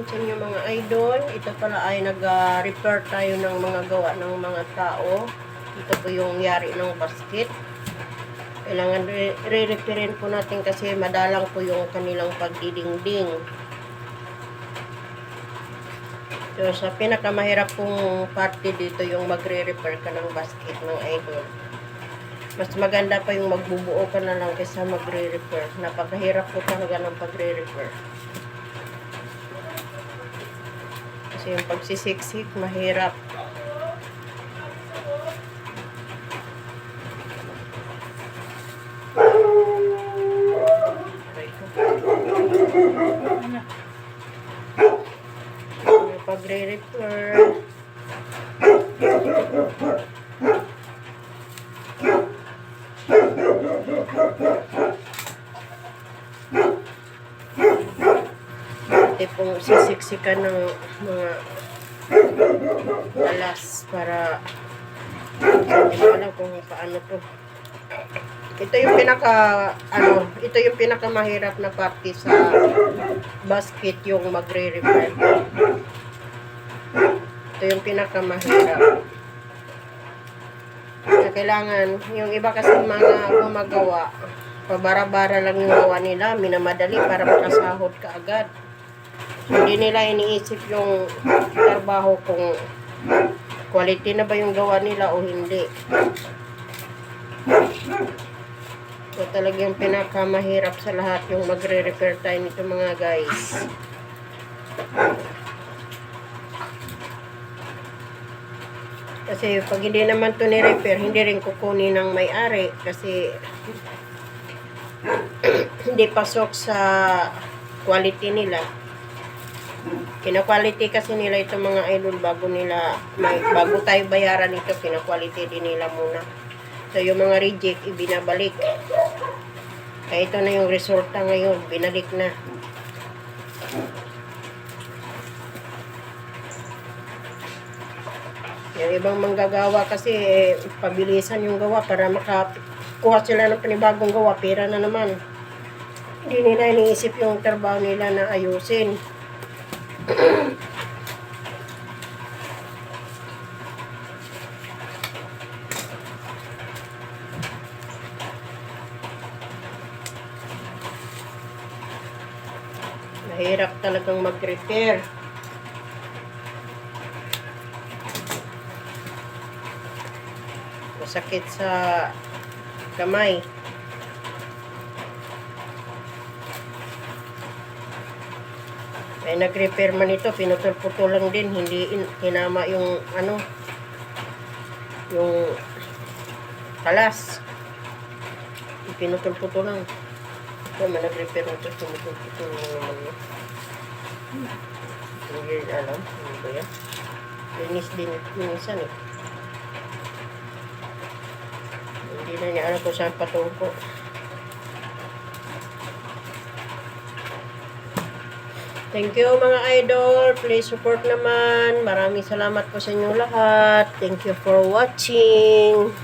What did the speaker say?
afternoon sa inyo mga idol. Ito pala ay nag-repair tayo ng mga gawa ng mga tao. Ito po yung yari ng basket. Kailangan re- re-repairin po natin kasi madalang po yung kanilang pagdidingding. So, sa pinakamahirap pong parte dito yung magre-repair ka ng basket ng idol. Mas maganda pa yung magbubuo ka na lang kaysa magre-repair. Napakahirap po talaga ng pagre-repair. Kasi yung pagsisiksik, mahirap. Yung pong sisiksikan ng mga alas para hindi ko alam kung paano to. Ito yung pinaka ano, ito yung pinaka mahirap na parte sa basket yung magre-repair. Ito yung pinaka mahirap. Na kailangan, yung iba kasi mga gumagawa, pabara-bara lang yung gawa nila, minamadali para makasahod ka agad. Hindi nila iniisip yung trabaho kung quality na ba yung gawa nila o hindi. So talagang pinakamahirap sa lahat yung magre-repair tayo nito mga guys. Kasi pag hindi naman to ni-repair, hindi rin kukunin ng may-ari kasi hindi pasok sa quality nila. Kina-quality kasi nila itong mga idol bago nila, may, bago tayo bayaran ito, kina-quality din nila muna. So yung mga reject, ibinabalik. Kaya ito na yung resulta ngayon, binalik na. Yung ibang manggagawa kasi, eh, pabilisan yung gawa para makakuha sila ng panibagong gawa, pera na naman. Hindi nila iniisip yung trabaho nila na ayusin. Mahirap talagang mag-repair. Masakit sa kamay. Ay nag-repair man ito, pinutol-putol lang din, hindi in, hinama yung ano, yung talas. Pinutol-putol lang. Ito, may nag-repair nito, pinutol-putol lang naman yun. Hindi alam, ano ba yan? Linis din minsan eh. Hindi na niya alam kung saan patungo. Thank you mga idol. Please support naman. Maraming salamat po sa inyong lahat. Thank you for watching.